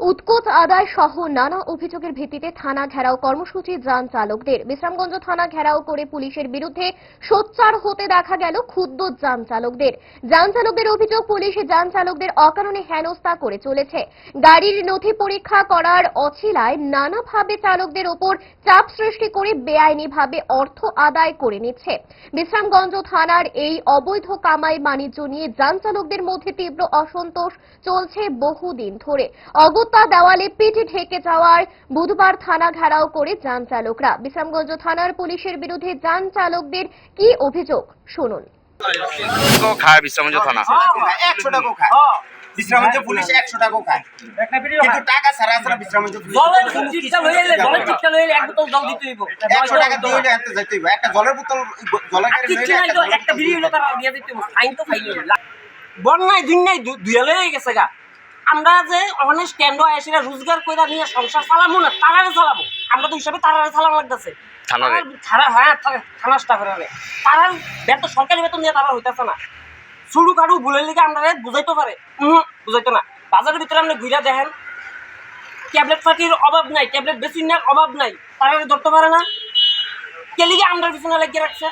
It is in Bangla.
উৎকোচ আদায় সহ নানা অভিযোগের ভিত্তিতে থানা ঘেরাও কর্মসূচি যান চালকদের। বিশ্রামগঞ্জ থানা ঘেরাও করে পুলিশের বিরুদ্ধে সোচ্চার হতে দেখা গেল ক্ষুদ্র যান চালকদের। যান চালকদের অভিযোগ পুলিশ যান চালকদের অকারণে হেনস্থা করে চলেছে। গাড়ির নথি পরীক্ষা করার অছিলায় নানাভাবে চালকদের ওপর চাপ সৃষ্টি করে বেআইনিভাবে অর্থ আদায় করে নিচ্ছে। বিশ্রামগঞ্জ থানার এই অবৈধ কামাই বাণিজ্য নিয়ে যান চালকদের মধ্যে তীব্র অসন্তোষ চলছে বহুদিন ধরে। অগত্যা দেওয়ালে পিঠে ঢেকে যাওয়ার বুধবার থানা ঘেরাও করে যান চালকরা। বিশ্রামগঞ্জ থানার পুলিশের বিরুদ্ধে যান চালকদের কি অভিযোগ? শুনুন। খায় থানা? একশো পুলিশ একশো কিন্তু টাকা একশো টাকা দিয়ে হইব। একটা জলের বোতল জলের ফাইন বন্যায় দিন নাই দুয়া লয়ে গেছে গা। আমরা যে ওখানে স্ট্যান্ড আসিরা রোজগার কইরা নিয়ে সংসার চালাবো না তারারে চালাবো। আমরা তো হিসাবে তারারে চালানো লাগতেছে? থানা হ্যাঁ থানা তারার বেতন সরকারি বেতন দিয়ে তারা হইতেছে না। শুরু কারু ভুলের লিগে আমরা বুঝাইতে পারে। বুঝাইতো না। বাজারের ভিতরে আপনি ঘুরে দেখেন ট্যাবলেট পাতির অভাব নাই ট্যাবলেট বেশি নেওয়ার অভাব নাই তারা ধরতে পারে না। কে লিগে আমরা পিছনে লাগিয়ে রাখছে?